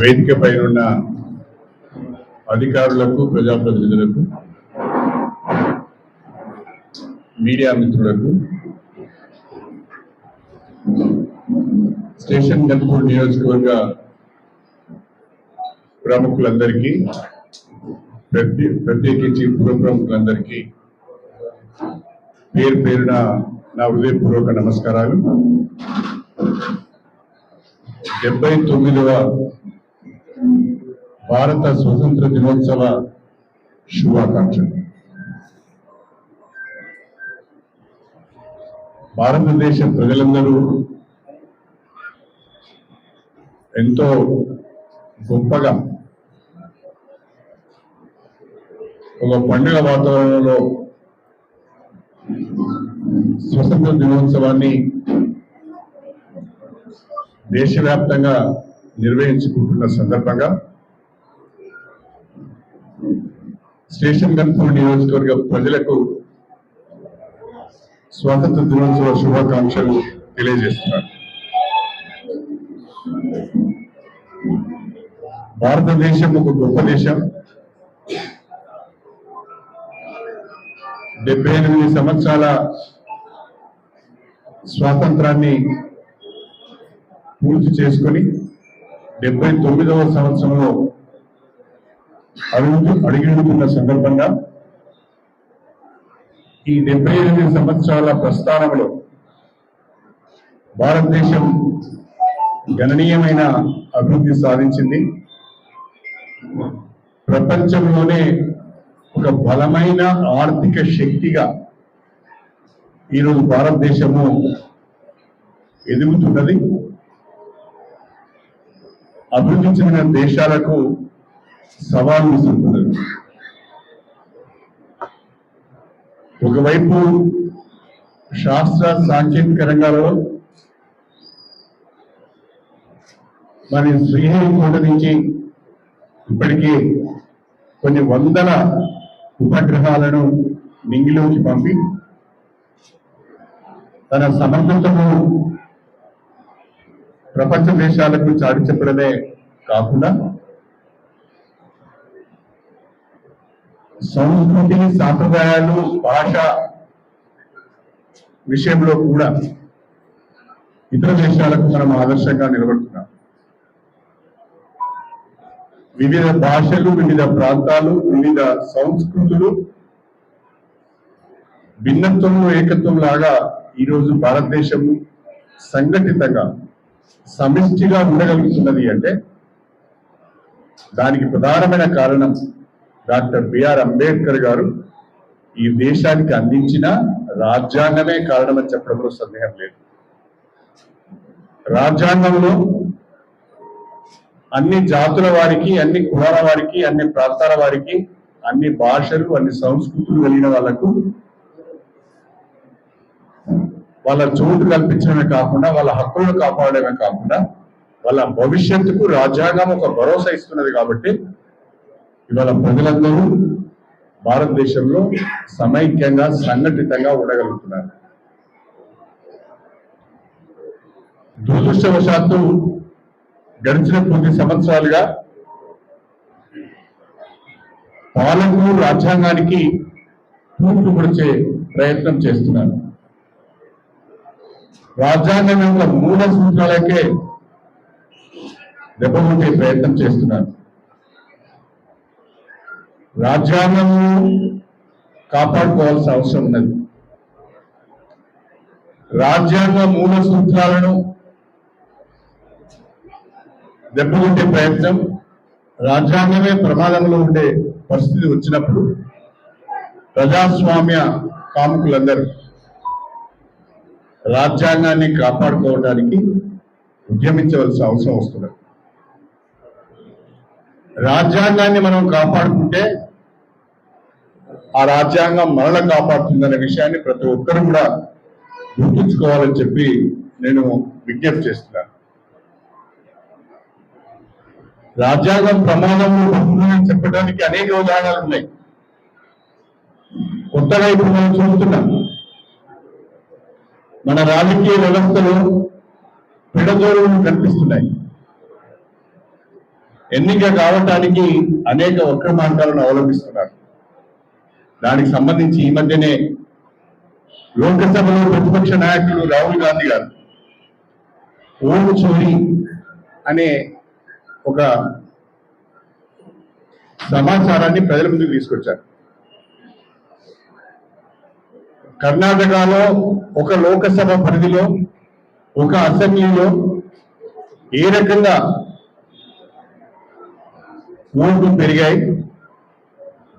వేదిక పైన ఉన్న అధికారులకు ప్రజాప్రతినిధులకు మీడియా మిత్రులకు స్టేషన్ గంపూర్ నియోజకవర్గ ప్రముఖులందరికీ ప్రత్యేకించి పూర్వ ప్రముఖులందరికీ పేరు పేరున నా హృదయపూర్వక నమస్కారాలు. డెబ్బై తొమ్మిదవ భారత స్వతంత్ర దినోత్సవ శుభాకాంక్షలు. భారతదేశ ప్రజలందరూ ఎంతో గొప్పగా ఒక పండుగ వాతావరణంలో స్వతంత్ర దినోత్సవాన్ని దేశవ్యాప్తంగా నిర్వహించుకుంటున్న సందర్భంగా స్టేషన్ గన్పూర్ నియోజకవర్గ ప్రజలకు స్వాతంత్ర దినోత్సవ శుభాకాంక్షలు తెలియజేస్తున్నారు. భారతదేశం ఒక గొప్ప దేశం. డెబ్బై ఎనిమిది సంవత్సరాల స్వాతంత్రాన్ని పూర్తి చేసుకొని డెబ్బై తొమ్మిదవ సంవత్సరంలో అడుగు అడిగిడుతున్న సందర్భంగా ఈ డెబ్బై ఎనిమిది సంవత్సరాల ప్రస్థానంలో భారతదేశం గణనీయమైన అభివృద్ధి సాధించింది. ప్రపంచంలోనే ఒక బలమైన ఆర్థిక శక్తిగా ఈరోజు భారతదేశము ఎదుగుతున్నది. అభివృద్ధి చెందిన దేశాలకు సవాలు విసురుతున్నారు ఒకవైపు శాస్త్ర సాంకేతిక రంగాలలో మరి శ్రీహరికోట నుంచి ఇప్పటికే కొన్ని వందల ఉపగ్రహాలను నింగిలోకి పంపి తన సమర్థతను ప్రపంచ దేశాలకు చాటి చెప్పడమే కాకుండా సంస్కృతి సాంప్రదాయాలు భాష విషయంలో కూడా ఇతర దేశాలకు మనం ఆదర్శంగా నిలబడుతున్నాం. వివిధ భాషలు వివిధ ప్రాంతాలు వివిధ సంస్కృతులు భిన్నత్వంలో ఏకత్వం లాగా ఈరోజు భారతదేశం సంఘటితంగా సమిష్టిగా ఉండగలుగుతున్నది అంటే దానికి ప్రధానమైన కారణం డాక్టర్ బిఆర్ అంబేద్కర్ గారు ఈ దేశానికి అందించిన రాజ్యాంగమే కారణమని చెప్పడంలో సందేహం లేదు. రాజ్యాంగంలో అన్ని జాతుల వారికి అన్ని కులాల వారికి అన్ని ప్రాంతాల వారికి అన్ని భాషలు అన్ని సంస్కృతులు కలిగిన వాళ్ళకు వాళ్ళ చోటు కల్పించడమే కాకుండా వాళ్ళ హక్కులను కాపాడమే కాకుండా వాళ్ళ భవిష్యత్తుకు రాజ్యాంగం ఒక భరోసా ఇస్తున్నది కాబట్టి ఇవాళ ప్రజలందరూ భారతదేశంలో సమైక్యంగా సంఘటితంగా ఉండగలుగుతున్నారు. దురదృష్టవశాత్తు గడిచిన కొద్ది సంవత్సరాలుగా పాలకులు రాజ్యాంగానికి తూట్లు పొడిచే ప్రయత్నం చేస్తున్నారు. రాజ్యాంగం యొక్క మూల సూత్రాలకే దెబ్బకొట్టే ప్రయత్నం చేస్తున్నారు. రాజ్యాంగం కాపాడుకోవాల్సిన అవసరం ఉన్నది. రాజ్యాంగ మూల సూత్రాలను దెబ్బకొట్టే ప్రయత్నం రాజ్యాంగమే ప్రమాదంలో ఉండే పరిస్థితి వచ్చినప్పుడు ప్రజాస్వామ్య కాముకులందరూ రాజ్యాంగాన్ని కాపాడుకోవడానికి ఉద్యమించవలసిన అవసరం వస్తుంది. రాజ్యాంగాన్ని మనం కాపాడుకుంటే ఆ రాజ్యాంగం మనల్ని కాపాడుతుందనే విషయాన్ని ప్రతి ఒక్కరు కూడా గుర్తుంచుకోవాలని చెప్పి నేను విజ్ఞప్తి చేస్తున్నాను. రాజ్యాంగం ప్రమాదంలో ఉంటుందని చెప్పడానికి అనేక ఉదాహరణలు ఉన్నాయి. కొత్తగా ఇప్పుడు మనం చూస్తున్నాం. మన రాజకీయ వ్యవస్థలో పిడదోరులు కనిపిస్తున్నాయి. ఎన్నిక కావటానికి అనేక వక్ర మార్గాలను అవలంబిస్తున్నారు. దానికి సంబంధించి ఈ మధ్యనే లోకసభలో ప్రతిపక్ష నాయకులు రాహుల్ గాంధీ గారు ఓటు చోరీ అనే ఒక సమాచారాన్ని ప్రజల ముందుకు తీసుకొచ్చారు. కర్ణాటకలో ఒక లోకసభ పరిధిలో ఒక అసెంబ్లీలో ఏ రకంగా ఓట్లు పెరిగాయి?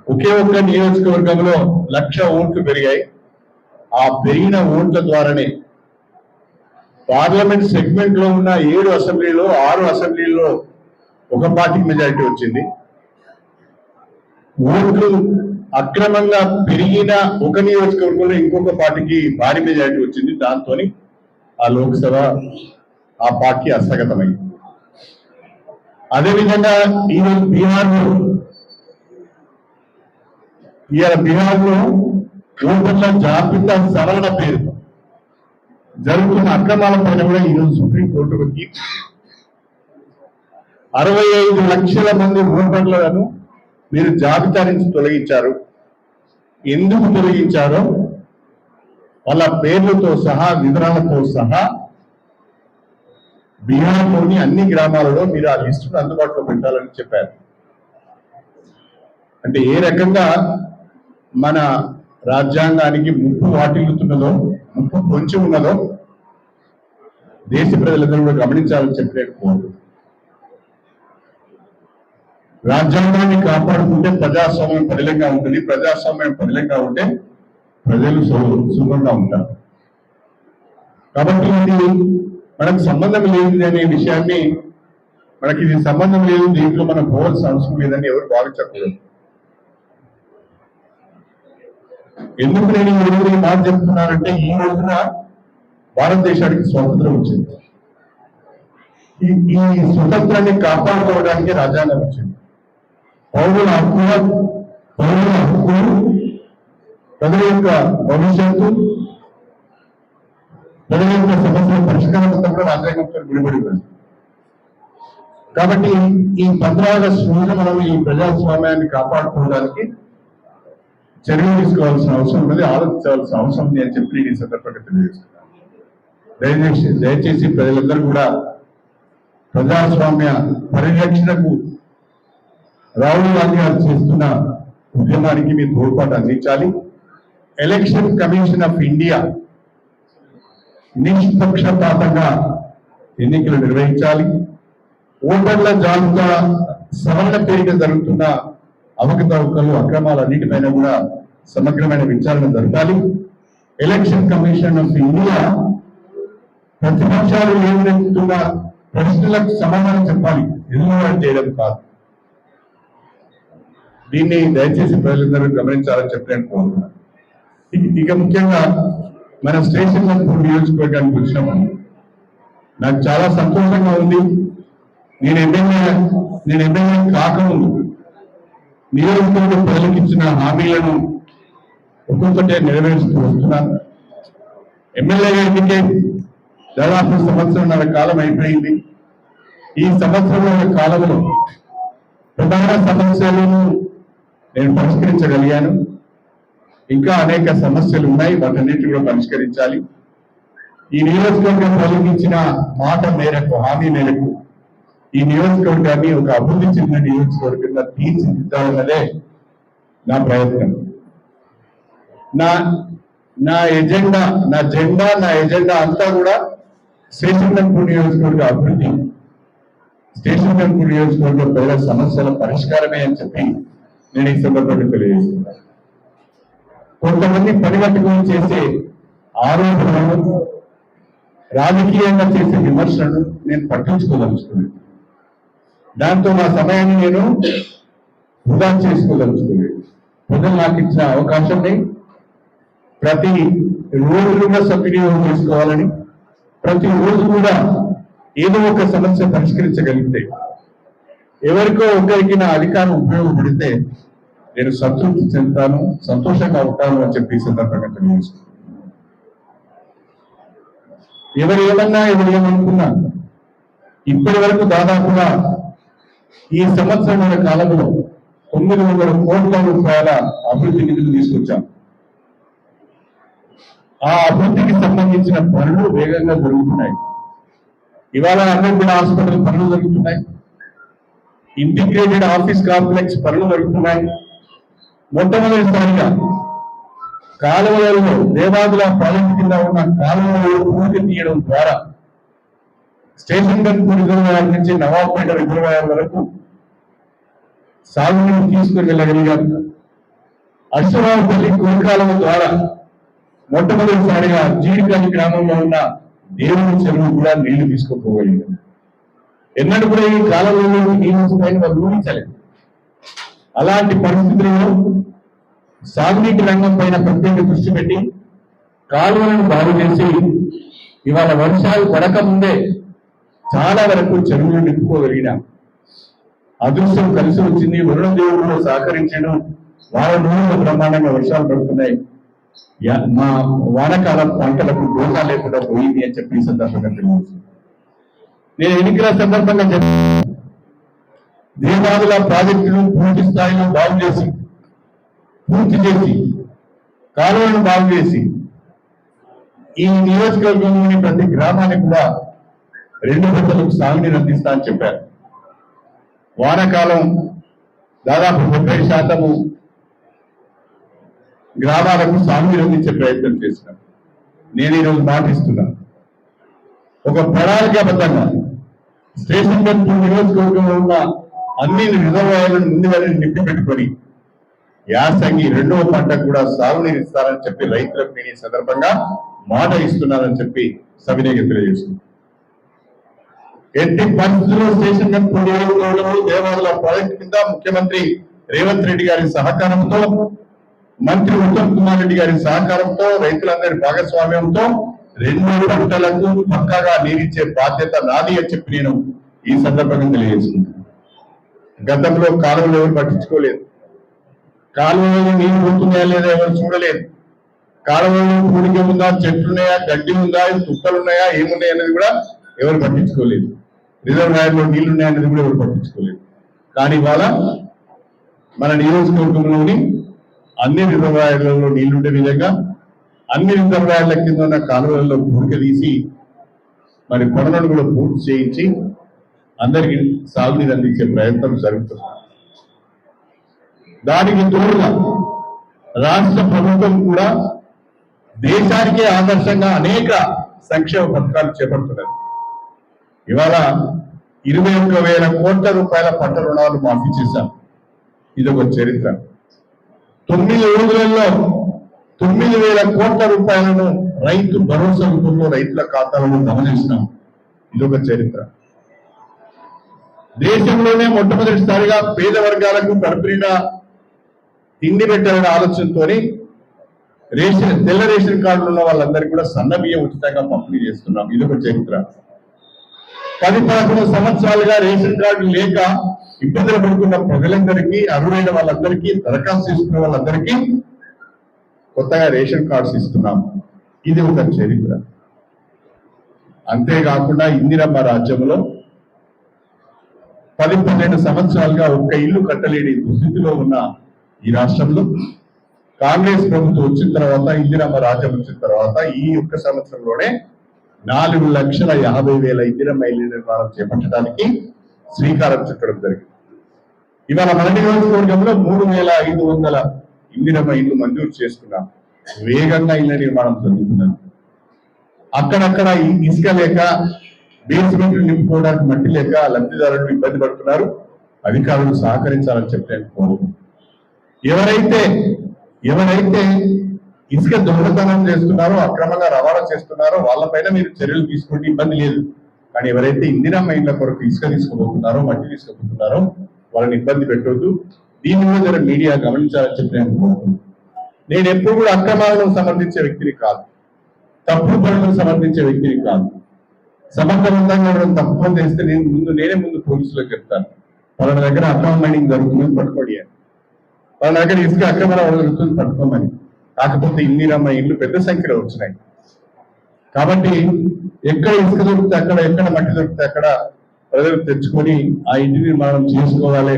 ఒకే ఒక్క నియోజకవర్గంలో లక్ష ఓట్లు పెరిగాయి. ఆ పెరిగిన ఓట్ల ద్వారానే పార్లమెంట్ సెగ్మెంట్లో ఉన్న ఏడు అసెంబ్లీలో ఆరు అసెంబ్లీలో ఒక పార్టీ మెజారిటీ వచ్చింది. ఓట్లు అక్రమంగా పెరిగిన ఒక నియోజకవర్గంలో ఇంకొక పార్టీకి భారీ మెజారిటీ వచ్చింది. దాంతో ఆ లోక్సభ ఆ పార్టీ హస్తగతమైంది అదేవిధంగా ఈరోజు బీహార్లో ఇవాళ బీహార్లో ఓటర్ల జాబితా సవరణ పేరు జరుగుతున్న అక్రమాల పైన కూడా ఈరోజు సుప్రీంకోర్టు వచ్చి అరవై ఐదు లక్షల మంది ఓటర్లను మీరు జాబితా నుంచి తొలగించారు. ఎందుకు తొలగించారో వాళ్ళ పేర్లతో సహా వివరాలతో సహా బీహార్లోని అన్ని గ్రామాలలో మీరు ఆ లిస్టును అందుబాటులో పెట్టాలని చెప్పారు. అంటే ఏ రకంగా మన రాజ్యాంగానికి ముప్పు వాటిల్లుతున్నదో ముప్పు పొంచి ఉన్నదో దేశ ప్రజలందరూ కూడా గమనించాలని చెప్పలేకపోతుంది రాజ్యాంగాన్ని కాపాడుకుంటే ప్రజాస్వామ్యం పదిలంగా ఉంటుంది ప్రజాస్వామ్యం పదిలంగా ఉంటే ప్రజలు సుఖంగా ఉంటారు. కాబట్టి ఇది మనకు సంబంధం లేదు అనే విషయాన్ని మనకి ఇది సంబంధం లేదు దీంట్లో మనం పోవాల్సిన అవసరం లేదని ఎవరు భావించకూడదు ఎందుకు నేను ఈ రోజు ఈ మాట చెప్తున్నానంటే ఈ రోజున భారతదేశానికి స్వాతంత్రం వచ్చింది. ఈ ఈ స్వతంత్రాన్ని కాపాడుకోవడానికి రాజ్యాంగం వచ్చింది. పౌరుల హక్కుల పౌరుల హక్కులు ప్రజల యొక్క భవిష్యత్తు ప్రజల యొక్క సమస్యల పరిష్కారం అంతా కూడా రాజ్యాంగంతో ముడిపడి ఉంది. కాబట్టి ఈ పంద్రాగస్టు రోజున మనం ఈ ప్రజాస్వామ్యాన్ని కాపాడుకోవడానికి చర్యలు తీసుకోవాల్సిన అవసరం ఉన్నది ఆలోచించాల్సిన అవసరం ఉంది అని చెప్పి నేను ఈ సందర్భంగా తెలియజేస్తున్నాను. దయచేసి దయచేసి ప్రజలందరూ కూడా ప్రజాస్వామ్య పరిరక్షణకు రాహుల్ గాంధీ గారు చేస్తున్న ఉద్యమానికి మీ తోడ్పాటు అందించాలి. ఎలక్షన్ కమిషన్ ఆఫ్ ఇండియా నిష్పక్షపాతంగా ఎన్నికలు నిర్వహించాలి. ఓటర్ల జాబితా సవరణ పేరిట జరుగుతున్న అవకతవకలు అక్రమాలన్నిటిపైన కూడా సమగ్రమైన విచారణ జరపాలి ఎలక్షన్ కమిషన్ ఆఫ్ ఇండియా ప్రతిపక్షాలు లేవనెత్తుతున్న ప్రశ్నలకు సమాధానం చెప్పాలి. ఎదురు చేయడం కాదు. దీన్ని దయచేసి ప్రజలందరూ గమనించాలని చెప్పి నేను కోరుతున్నాను ఇక- ముఖ్యంగా మన స్టేషన్ నియోజకవర్గానికి వచ్చినాము నాకు చాలా సంతోషంగా ఉంది. నేను ఎమ్మెల్యే నేను ఎమ్మెల్యే కాకముందు నియోజకవర్గ ప్రజలకు ఇచ్చిన హామీలను ఒక్కొక్కటే నెరవేరుస్తూ వస్తున్నాను ఎమ్మెల్యేగా ఎన్నికే దాదాపు సంవత్సరంన్నర కాలం అయిపోయింది. ఈ సంవత్సరంన్నర కాలంలో ప్రధాన సమస్యలను నేను పరిష్కరించగలిగాను. ఇంకా అనేక సమస్యలు ఉన్నాయి వాటన్నిటి కూడా పరిష్కరించాలి. ఈ నియోజకవర్గం ప్రజలకు మాట మేరకు హామీ మేరకు ఈ నియోజకవర్గాన్ని ఒక అభివృద్ధి చెందిన నియోజకవర్గంగా తీర్చిదిద్దాలన్నదే నా ప్రయత్నం. నా నా ఎజెండా నా జెండా నా ఎజెండా అంతా కూడా స్టేషన్ టెంపుల్ నియోజకవర్గ అభివృద్ధి. స్టేషన్ టెంపుల్ నియోజకవర్గ ప్రజల సమస్యల పరిష్కారమే అని చెప్పి నేను ఈ సందర్భంగా తెలియజేస్తున్నాను కొంతమంది పరిగట్టుకుని చేసే ఆరోపణలు రాజకీయంగా చేసే విమర్శలను నేను పట్టించుకోదలుచుకున్నాను. దాంతో నా సమయాన్ని నేను వృధా చేసుకోదలుచుకున్నాను. ప్రజలు నాకు ఇచ్చిన అవకాశాన్ని ప్రతి రోజు కూడా సద్వినియోగం చేసుకోవాలని ప్రతి రోజు కూడా ఏదో ఒక సమస్య పరిష్కరించగలిగితే ఎవరికో ఒకరికి నా అధికారం ఉపయోగపడితే నేను సంతృప్తి చెందుతాను సంతోషంగా ఉంటాను అని చెప్పి సందర్భంగా తెలియజేస్తున్నాను. ఎవరు ఏమన్నా ఎవరు ఏమనుకున్నా ఇప్పటి వరకు దాదాపుగా ఈ సంవత్సరమైన కాలంలో తొమ్మిది వందల కోట్ల రూపాయల అభివృద్ధి నిధులు తీసుకొచ్చాం. ఆ అభివృద్ధికి సంబంధించిన పనులు వేగంగా జరుగుతున్నాయి. ఇవాళ అన్ని హాస్పిటల్ పనులు జరుగుతున్నాయి. ఇంటిగ్రేటెడ్ ఆఫీస్ కాంప్లెక్స్ పనులు జరుగుతున్నాయి. మొట్టమొదటిసారిగా కాలువలలో దేవాదుల ప్రాజెక్టు కింద ఉన్న కాలువలలో పూర్తి తీయడం ద్వారా స్టేషన్ గంపు రిజర్వాయర్ నుంచి నవాబ్పేట రిజర్వాయర్ వరకు సాగునీరు తీసుకుని వెళ్ళగలిగారు అశ్వరావుపల్లి కోరికాలం ద్వారా మొట్టమొదటిసారిగా జీడికాని గ్రామంలో ఉన్న దేవుని చెరువు కూడా నీళ్ళు తీసుకుపోగలిగారు. ఎన్నడూ కూడా ఈ కాలంలో నీళ్ళు వస్తాయని వాళ్ళు ఊహించలేదు. అలాంటి పరిస్థితుల్లో సాగునీటి రంగం పైన ప్రత్యేక దృష్టి పెట్టి కాలువలను బాగు చేసి ఇవాళ వర్షాలు పడకముందే చాలా వరకు చెరువులు నింపుకోగలిగినాం అదృష్టం కలిసి వచ్చింది. వరుణ దేవుడు సహకరించడం వారం రోజులు బ్రహ్మాండంగా వర్షాలు పడుతున్నాయి. మా వానకాలం పంటలకు దోషాలు లేకుండా పోయింది అని చెప్పి ఈ సందర్భంగా తెలియజేస్తుంది నేను ఎన్నికల సందర్భంగా చెప్పాను. దేవాదుల ప్రాజెక్టును పూర్తి స్థాయిలో బాగు చేసి పూర్తి చేసి కాలువలను బాగు చేసి ఈ నియోజకవర్గంలోని ప్రతి గ్రామానికి కూడా రెండు గంటలకు సాగునీరు అందిస్తా అని చెప్పారు. వానాకాలం దాదాపు ముప్పై శాతము గ్రామాలకు సాగునీరు అందించే ప్రయత్నం చేసినాం. నేను ఈరోజు మాటిస్తున్నాను ఒక ప్రణాళికాబద్ధంగా స్టేషన్ గన్పూర్ నియోజకవర్గంలో ఉన్న అన్ని రిజర్వాయర్లను వారిని నింపి పెట్టుకొని యాసంగి రెండవ పంట కూడా సాగునీరు ఇస్తారని చెప్పి రైతులకు నేను ఈ సందర్భంగా మాట ఇస్తున్నానని చెప్పి సవినయంగా తెలియజేస్తుంది. ఎట్టి పరిస్థితుల్లో స్టేషన్ గన్పూర్ నియోజకవర్గంలో దేవాలయ ప్రాజెక్టు కింద ముఖ్యమంత్రి రేవంత్ రెడ్డి గారి సహకారంతో మంత్రి ఉత్తమ్ కుమార్ రెడ్డి గారి సహకారంతో రైతులందరి భాగస్వామ్యంతో రెండు పంటలకు పక్కగా నీరిచ్చే బాధ్యత నాది అని చెప్పి నేను ఈ సందర్భంగా తెలియజేస్తున్నాను. గతంలో కాలువలు ఎవరు పట్టించుకోలేదు. కాలువలో నీరు పోతున్నాయా లేదా ఎవరు చూడలేదు. కాలువలో పూడిక ఉందా చెట్లు ఉన్నాయా గడ్డి ఉందా తుక్కలు ఉన్నాయా ఏమున్నాయి అనేది కూడా ఎవరు పట్టించుకోలేదు. రిజర్వాయర్లో నీళ్ళు ఉన్నాయనేది కూడా ఎవరు పట్టించుకోలేదు. కానీ ఇవాళ మన నియోజకవర్గంలోని అన్ని రిజర్వాయర్లలో నీళ్ళుండే విధంగా అన్ని రిజర్వాయర్ల కింద ఉన్న కాలువలలో పూడిక తీసి మరి పనులను కూడా పూర్తి చేయించి అందరికి సాగునీరు అందించే ప్రయత్నం జరుగుతుంది. దానికి తోడుగా రాష్ట్ర ప్రభుత్వం కూడా దేశానికే ఆదర్శంగా అనేక సంక్షేమ పథకాలు చేపడుతున్నారు ఇవాళ ఇరవై ఒక్క వేల కోట్ల రూపాయల పంట రుణాలు మాఫీ చేశాం ఇది ఒక చరిత్ర. తొమ్మిది రోజులలో తొమ్మిది వేల కోట్ల రూపాయలను రైతు భరోసా రూపంలో రైతుల ఖాతాలలో జమ చేసినాం. ఇది ఒక చరిత్ర. దేశంలోనే మొట్టమొదటిసారిగా పేద వర్గాలకు కడుపునిండా తిండి పెట్టాలనే ఆలోచనతోని రేషన్ తెల్ల రేషన్ కార్డులు ఉన్న వాళ్ళందరికీ కూడా సన్న బియ్యం ఉచితంగా పంపిణీ చేస్తున్నాం. ఇది ఒక చరిత్ర. పది పదకొండు సంవత్సరాలుగా రేషన్ కార్డు లేక ఇబ్బందులు పడుతున్న ప్రజలందరికీ అర్హులైన వాళ్ళందరికీ దరఖాస్తు చేసుకున్న వాళ్ళందరికీ కొత్తగా రేషన్ కార్డ్స్ ఇస్తున్నాం. ఇది ఒక చరిత్ర. అంతేకాకుండా ఇందిరమ్మ రాజ్యంలో పది పన్నెండు సంవత్సరాలుగా ఒక్క ఇల్లు కట్టలేని దుస్థితిలో ఉన్న ఈ రాష్ట్రంలో కాంగ్రెస్ ప్రభుత్వం వచ్చిన తర్వాత ఇందిరమ్మ రాజ్యం వచ్చిన తర్వాత ఈ ఒక్క సంవత్సరంలోనే నాలుగు లక్షల యాభై వేల ఇందిరమ్మ ఇల్లు నిర్మాణం చేపట్టడానికి శ్రీకారం చుట్టడం జరిగింది. ఇవాళ మన నియోజకవర్గంలో మూడు వేల ఐదు వందల ఇందిరమ్మ ఇల్లు మంజూరు చేసుకున్నాం. వేగంగా ఇళ్ళ నిర్మాణం జరుగుతున్నది. అక్కడక్కడ ఇసుక లేక బేస్మెంట్లు నింపుకోవడానికి మట్టి లేక లబ్ధిదారులు ఇబ్బంది పడుతున్నారు. అధికారులు సహకరించాలని చెప్పి నేను కోరుకుంటున్నాను ఎవరైతే ఎవరైతే ఇసుక దొంగతనం చేస్తున్నారో అక్రమంగా రవాణా చేస్తున్నారో వాళ్ళపైన మీరు చర్యలు తీసుకుంటే ఇబ్బంది లేదు. కానీ ఎవరైతే ఇందిరమ్మ ఇళ్ళ కొరకు ఇసుక తీసుకుపోతున్నారో మట్టి తీసుకుపోతున్నారో వాళ్ళని ఇబ్బంది పెట్టవద్దు దీని మీద జర మీడియా గమనించాలని చెప్పి నేను నేను ఎప్పుడు కూడా అక్రమాలను సమర్థించే వ్యక్తిని కాదు. తప్పుడు పనులను సమర్థించే వ్యక్తిని కాదు. సమర్థవంతంగా ఉండడం తప్పు చేస్తే నేను ముందు నేనే ముందు పోలీసులకు చెప్తాను. వాళ్ళ దగ్గర అక్రమ మైనింగ్ జరుగుతుందని పట్టుకోడి వాళ్ళ దగ్గర ఇసుక అక్రమ జరుగుతుంది పట్టుకోమని. కాకపోతే ఇన్ని రమ్మ ఇల్లు పెద్ద సంఖ్యలో వచ్చినాయి. కాబట్టి ఎక్కడ ఇసుక దొరికితే అక్కడ ఎక్కడ మట్టి దొరికితే అక్కడ ప్రజలు తెచ్చుకొని ఆ ఇంటి నిర్మాణం చేసుకోవాలి.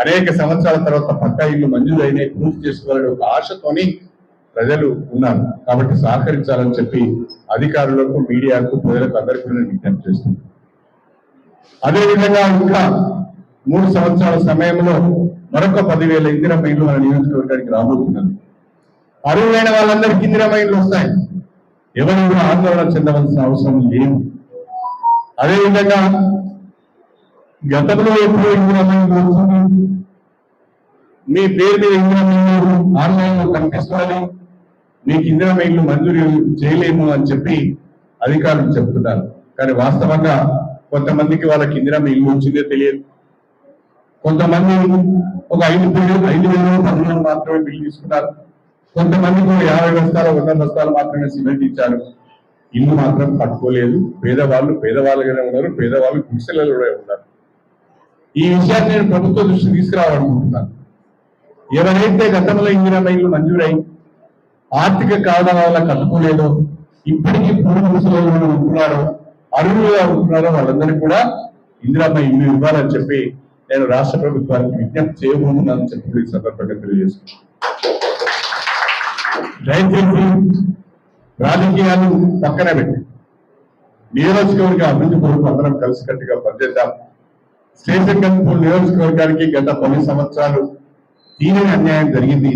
అనేక సంవత్సరాల తర్వాత పక్కా ఇల్లు మంజూరు పూర్తి చేసుకోవాలనే ఒక ఆశతోని ప్రజలు ఉన్నారు. కాబట్టి సహకరించాలని చెప్పి అధికారులకు మీడియాకు ప్రజలకు అందరికీ నేను విజ్ఞప్తి చేస్తున్నాను. అదేవిధంగా ఇంకా మూడు సంవత్సరాల సమయంలో మరొక పదివేల ఇందిరా మైన్లు మన నియోజకవర్గానికి రాబోతున్నారు. అరువులైన వాళ్ళందరికీ ఇందిరా మైన్లు వస్తాయి. ఎవరు కూడా ఆందోళన చెందవలసిన అవసరం లేదు. అదేవిధంగా గతంలో ఎప్పుడో ఇందిరా మైన్లు వచ్చింది మీ పేరు మీద ఇందిరా మైళ్ళు ఆన్లైన్లో కనిపిస్తుంది మీకు ఇందిరా మెయిల్ మంజూరు చేయలేము అని చెప్పి అధికారులు చెప్తున్నారు. కానీ వాస్తవంగా కొంతమందికి వాళ్ళకి ఇందిరా మైళ్ళు వచ్చిందే తెలియదు. కొంతమంది ఒక ఐదు వేలు ఐదు వేలు పది మాత్రమే బిల్లు తీసుకున్నారు కొంతమందికి ఒక యాభై బస్తాలు వంద బస్తాలు మాత్రమే సిమెంట్ ఇచ్చారు. ఇల్లు మాత్రం కట్టుకోలేదు. పేదవాళ్ళు పేదవాళ్ళుగానే ఉన్నారు. పేదవాళ్ళు గుడిసెలలో ఉన్నారు. ఈ విషయాన్ని నేను ప్రభుత్వ దృష్టికి తీసుకురావాలనుకుంటున్నాను. ఎవరైతే గతంలో ఇందిరా మైళ్ళు మంజూరై ఆర్థిక కారణాల వల్ల కట్టుకోలేదో ఇప్పటికీ పూర్వ గుడిసెలలో ఉంటున్నారో అరువులుగా ఉంటున్నారో వాళ్ళందరికీ కూడా ఇందిరామ్మ ఇల్లు ఇవ్వాలని చెప్పి నేను రాష్ట్ర ప్రభుత్వానికి విజ్ఞప్తి చేయబోతున్నానని చెప్పి సందర్భంగా తెలియజేస్తున్నాను. దయచేసి రాజకీయాలు పక్కన పెట్టి నియోజకవర్గ అభివృద్ధి కొరకు అందరం కలిసికట్టుగా పనిచేద్దాం. స్టేషన్ నియోజకవర్గానికి గత పది సంవత్సరాలు తీరని అన్యాయం జరిగింది.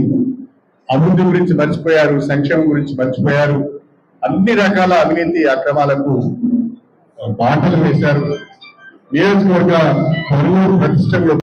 అభివృద్ధి గురించి మర్చిపోయారు సంక్షేమం గురించి మర్చిపోయారు. అన్ని రకాల అవినీతి అక్రమాలకు బాటలు వేశారు. నియోజకవర్గ పరువు ప్రతిష్టలు